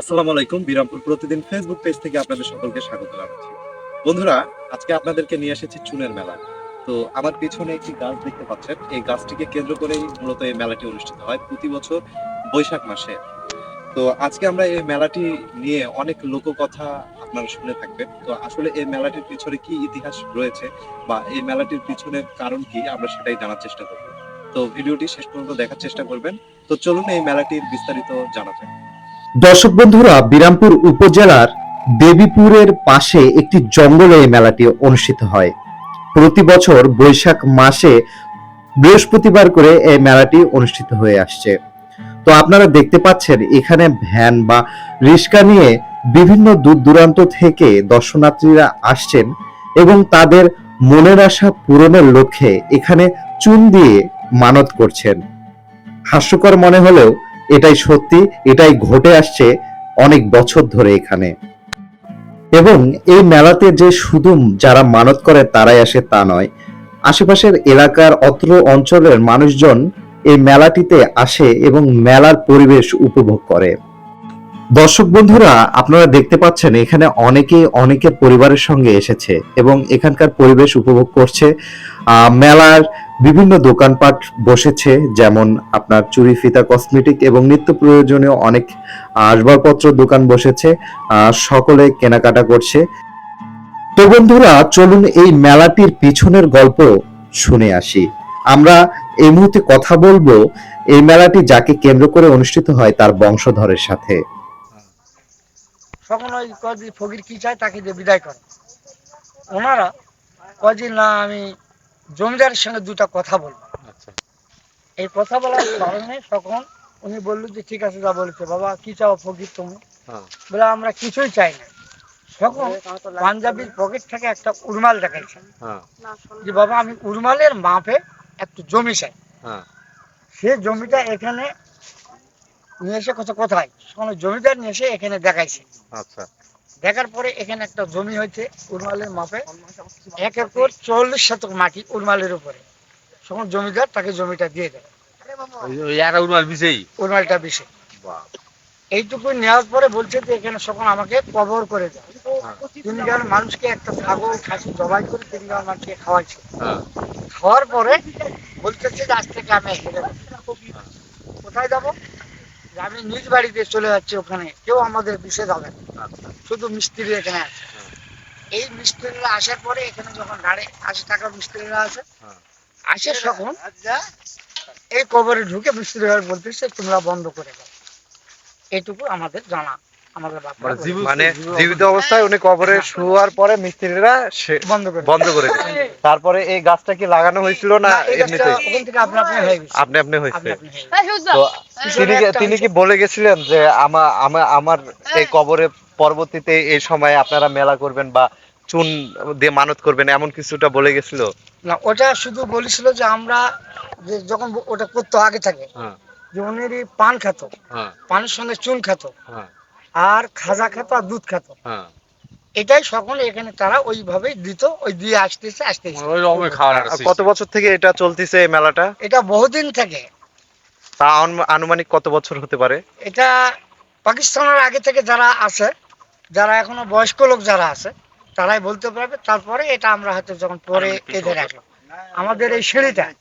আসসালামু আলাইকুম, বিরামপুর প্রতিদিন ফেসবুক পেজ থেকে আপনাদের সকলকে স্বাগত জানাচ্ছি। বন্ধুরা, আজকে আপনাদেরকে নিয়ে এসেছি চুনের মেলা। তো আমার পিছনে একটি গাছ দেখতে পাচ্ছেন। এই গাছটিকে কেন্দ্র করেই মূলত এই মেলাটি অনুষ্ঠিত হয় প্রতি বছর বৈশাখ মাসে। তো আজকে আমরা এই মেলাটি নিয়ে অনেক লোককথা আপনারা শুনে থাকবেন। তো আসলে এই মেলাটির পিছনে কি ইতিহাস রয়েছে বা এই মেলাটির পিছনে কারণ কি, আমরা সেটাই জানার চেষ্টা করব। তো ভিডিওটি শেষ পর্যন্ত দেখার চেষ্টা করবেন। তো চলুন এই মেলাটির বিস্তারিত জানা যাক। দর্শক বন্ধুরা, বিরামপুর উপজেলার দেবীপুরের পাশে একটি জঙ্গলে এই মেলাটি অনুষ্ঠিত হয়। প্রতি বছর বৈশাখ মাসে বৃহস্পতিবার করে এই মেলাটি অনুষ্ঠিত হয়ে আসছে। তো আপনারা দেখতে পাচ্ছেন, এখানে ভ্যান বা রিক্সা নিয়ে বিভিন্ন দূর দূরান্ত থেকে দর্শনার্থীরা আসছেন এবং তাদের মনের আশা পূরণের লক্ষ্যে এখানে চুন দিয়ে মানত করছেন। হাস্যকর মনে হলেও এটাই সত্যি, এটাই ঘটে আসছে অনেক বছর ধরে এখানে। এবং এই মেলাতে যে শুধু যারা মানত করে তারাই আসে তা নয়। আশেপাশের এলাকার অত্র অঞ্চলের মানুষজন এই মেলাটিতে আসে এবং মেলার পরিবেশ উপভোগ করে। দর্শক বন্ধুরা, আপনারা দেখতে পাচ্ছেন এখানে অনেকে অনেকের পরিবারের সঙ্গে এসেছে এবং এখানকার পরিবেশ উপভোগ করছে। মেলার বিভিন্ন দোকানপাট বসেছে, যেমন আপনার চুরি, ফিতা, কসমেটিক এবং নিত্য প্রয়োজনীয় অনেক আসবাবপত্র দোকান বসেছে সকলে কেনাকাটা করছে। তো বন্ধুরা, চলুন এই মেলাটির পিছনের গল্প শুনে আসি। আমরা এই মুহূর্তে কথা বলব, এই মেলাটি যাকে কেন্দ্র করে অনুষ্ঠিত হয় তার বংশধরের সাথে। তখন ওই কদি ফকির কি চায় তাকে দিয়ে বিদায় করে। ওনারা কদিন না আমি জমিদারের সঙ্গে দুটা কথা বলব। এই কথা বলার কারণে তখন উনি বলল যে ঠিক আছে যা বলেছে বাবা কি চাও ফকির তুমি? বলে আমরা কিছুই চাই না। তখন পাঞ্জাবির পকেট থেকে একটা উরমাল দেখাইছে। যে বাবা আমি উরমালের মাপে একটু জমি চাই। সে জমিটা এখানে নিয়ে এসে কথা কোথায়? ওই জমিদার নিয়ে এসে এখানে দেখাইছে। আচ্ছা। দেখার পরে এখানে একটা জমি হয়েছে উরমালের মাপে। এক একর চল্লিশ শতক মাটি উরমালের উপরে। তখন জমিদার তাকে জমিটা দিয়ে দেয়। উরমালটা বিষে। এইটুকু নেওয়ার পরে বলছে যে এখানে সকল আমাকে কবর করে দেয় তিন জন মানুষকে একটা ছাগল খাসি জবাই করে তিন জন মানুষকে খাওয়াইছে। খাওয়ার পরে বলতেছে যে আজ থেকে আমি। কোথায় যাব? আমি নিজ বাড়িতে চলে যাচ্ছি ওখানে। কেউ আমাদের বিষে যাবে শুধু মিস্ত্রি এখানে আছে। এই মিস্ত্রিরা আসার পরে এখানে যখন গাড়ি আশি টাকা মিস্ত্রিরা আছে আসে তখন এই কবরে ঢুকে মিস্ত্রি বলতেছে তোমরা বন্ধ করে দাও। এটুকু আমাদের জানা। মানে জীবিত অবস্থায় উনি কবরে শোয়ার পরে মিস্ত্রিরা বন্ধ করে বন্ধ তারপরে এই গাছটা কি লাগানো হয়েছিল না এমনিতে আপনি আপনি হয়ে গেছে। আপনি আপনি হয়েছে। হয়ে। তো তিনি কি- তিনি কি বলে গেছিলেন যে আমার আমার আমার এই কবরে পরবর্তীতে এই সময় আপনারা মেলা করবেন বা চুন দিয়ে মানত করবেন এমন কিছুটা বলে গেছিল? না ওটা শুধু বলেছিল যে আমরা যে যখন ওটা করতো আগে থাকে হ্যাঁ। যে উনি পান খেত। হ্যাঁ। পানের সঙ্গে চুন খেত। হ্যাঁ। আর খাজা খেত আর দুধ খেত। হ্যাঁ। এটাই সকলে এখানে তারা ওইভাবে দিত ওই দিয়ে আসতেছে আসতেছে। কত বছর থেকে এটা চলতেছে এই মেলাটা? এটা বহুদিন থেকে। তা আনুম- আনুমানিক কত বছর হতে পারে? এটা পাকিস্তানের আগে থেকে যারা আছে যারা এখনও বয়স্ক লোক যারা আছে তারাই বলতে পারবে। তারপরে এটা আমরা হয়তো যখন পরে এদের রাখলাম আমাদের এই সিঁড়িটা।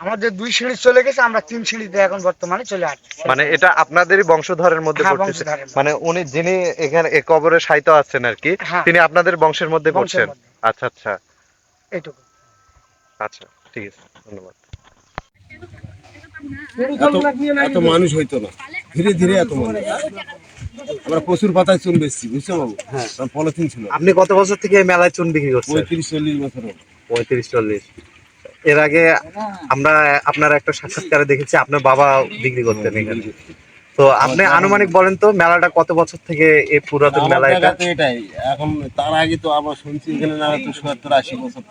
আমাদের দুই সিঁড়ি চলে গেছে আমরা তিন সিঁড়িতে এখন বর্তমানে চলে আসছি। মানে এটা আপনাদেরই বংশধরের মধ্যে হ্যাঁ, পড়তেছে। মানে উনি যিনি এখানে এ কবরে সাইতো আছেন আর কি হ্যাঁ। তিনি আপনাদের বংশের মধ্যে পড়ছেন। আচ্ছা আচ্ছা। এইটুকু। আচ্ছা ঠিক আছে ধন্যবাদ। এত মানুষ হইতো না। ধীরে ধীরে এত মানুষ। আমরা প্রচুর পাতায় চুন বেচছি বুঝছ বাবু? হ্যাঁ। পলিথিন ছিল। আপনি কত বছর থেকে এই মেলায় চুন বিক্রি করছেন? পঁয়ত্রিশ চল্লিশ বছর। পঁয়ত্রিশ চল্লিশ। এর আগে আমরা আপনার একটা সাক্ষাৎকারে দেখেছি আপনার বাবা বিক্রি করতেন এখানে। তো আপনি আনুমানিক বলেন তো মেলাটা কত বছর থেকে এই পুরাতন মেলা এটা এটাই এখন তার আগে তো আমরা শুনছি এখানে না তো সত্তর আশি বছর।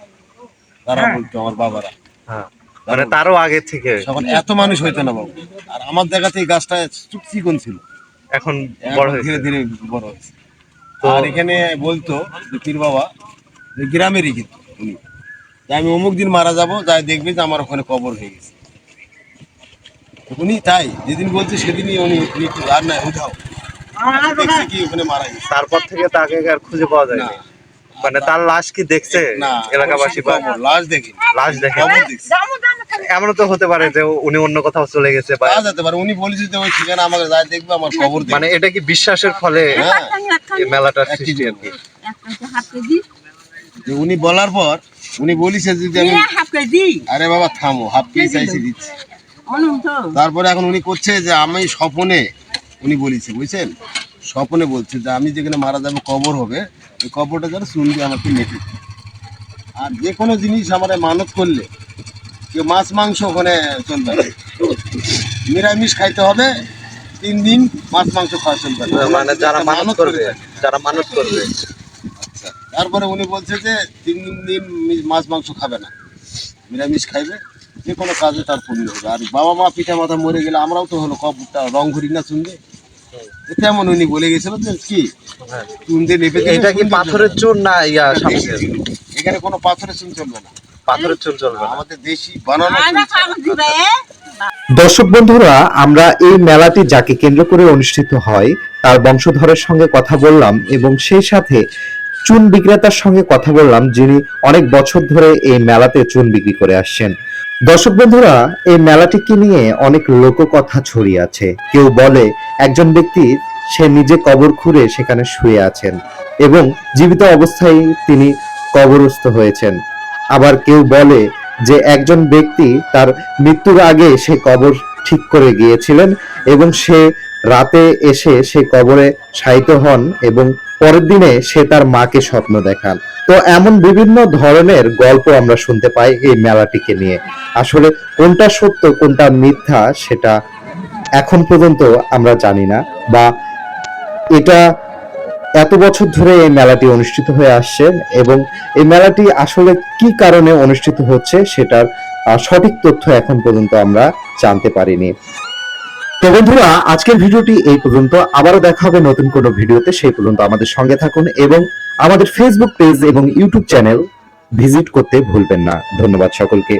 তারা বলতো আমার বাবারা। হ্যাঁ মানে তারও আগে থেকে। তখন এত মানুষ হইতো না বাবু। আর আমার জায়গাতে এই গাছটা চিকন ছিল। এখন বড় ধীরে হয়েছে। ধীরে বড় হচ্ছে তো- আর এখানে বলতো যে পীর বাবা যে গ্রামেরই কিন্তু উনি। যে আমি অমুক দিন মারা যাব যাই দেখবে যে আমার ওখানে কবর হয়ে গেছে। উনি তাই যেদিন বলছে সেদিনই উনি মৃত্যু আর না উঠাও দেখছি কি ওখানে মারা গেছে। তারপর থেকে তাকে আর খুঁজে পাওয়া যায়নি। না। মানে তার লাশ কি দেখছে এলাকাবাসী বা লাশ দেখি লাশ এমনও তো হতে পারে যে উনি অন্য কোথাও চলে গেছে বা যেতে পারে উনি বলেছে যে ওই ঠিকানা আমাকে যায় দেখবে আমার খবর মানে এটা কি বিশ্বাসের ফলে হ্যাঁ। এই মেলাটার সৃষ্টি আর কি উনি বলার পর উনি বলিছে যে আমি হাফ কেজি। আরে বাবা থামো হাফ কেজি চাইছি দিচ্ছি। তারপরে এখন উনি করছে যে আমি স্বপনে উনি বলেছে বুঝছেন? স্বপনে বলছে যে আমি যেখানে মারা যাব কবর হবে ওই কবরটা যেন চুন দিয়ে আমাকে মেটে আর যে কোনো জিনিস আমার মানত করলে কেউ মাছ মাংস ওখানে চলবে না। নিরামিষ খাইতে হবে তিন দিন মাছ মাংস খাওয়া চলবে না। মানে যারা মানত করবে যারা মানত করবে। তারপরে উনি বলছে যে তিন দিন মাছ মাংস খাবে না। নিরামিষ খাইবে যে কোনো কাজে তার পুণ্য হবে। আর বাবা মা পিঠা মাথা মরে গেলে আমরাও তো হলো কবরটা রং ঘুরি না শুনবে তেমন উনি বলে গেছিল যে কি? চুন দিয়ে নেপে এটা কি পাথরের চুন না ইয়া। এখানে কোনো পাথরের চুন চলবে না। পাথরের চুন চলবে না। আমাদের দেশি বানানো দর্শক বন্ধুরা আমরা এই মেলাটি যাকে কেন্দ্র করে অনুষ্ঠিত হয় তার বংশধরের সঙ্গে কথা বললাম এবং সেই সাথে চুন বিক্রেতার সঙ্গে কথা বললাম, যিনি অনেক বছর ধরে এই মেলাতে চুন বিক্রি করে আসছেন। দর্শক বন্ধুরা, এই মেলাটিকে নিয়ে অনেক লোককথা ছড়িয়ে আছে। কেউ বলে, একজন ব্যক্তি, সে নিজে কবর খুঁড়ে সেখানে শুয়ে আছেন এবং জীবিত অবস্থায় তিনি কবরস্থ হয়েছেন। আবার কেউ বলে যে, একজন ব্যক্তি তার মৃত্যুর আগে সে কবর ঠিক করে গিয়েছিলেন এবং সে রাতে এসে সে কবরে শায়িত হন এবং পরের দিনে সে তার মাকে স্বপ্ন দেখান। তো এমন বিভিন্ন ধরনের গল্প আমরা শুনতে পাই এই মেলাটিকে নিয়ে। আসলে কোনটা সত্য, কোনটা মিথ্যা সেটা এখন পর্যন্ত আমরা জানি না বা এটা এত বছর ধরে এই মেলাটি অনুষ্ঠিত হয়ে আসছে এবং এই মেলাটি আসলে কি কারণে অনুষ্ঠিত হচ্ছে সেটার সঠিক তথ্য এখন পর্যন্ত আমরা জানতে পারিনি। তো বন্ধুরা, আজকের ভিডিওটি এই পর্যন্ত। আবারও দেখা হবে নতুন কোনো ভিডিওতে। সেই পর্যন্ত আমাদের সঙ্গে থাকুন এবং আমাদের ফেসবুক পেজ এবং ইউটিউব চ্যানেল ভিজিট করতে ভুলবেন না। ধন্যবাদ সকলকে।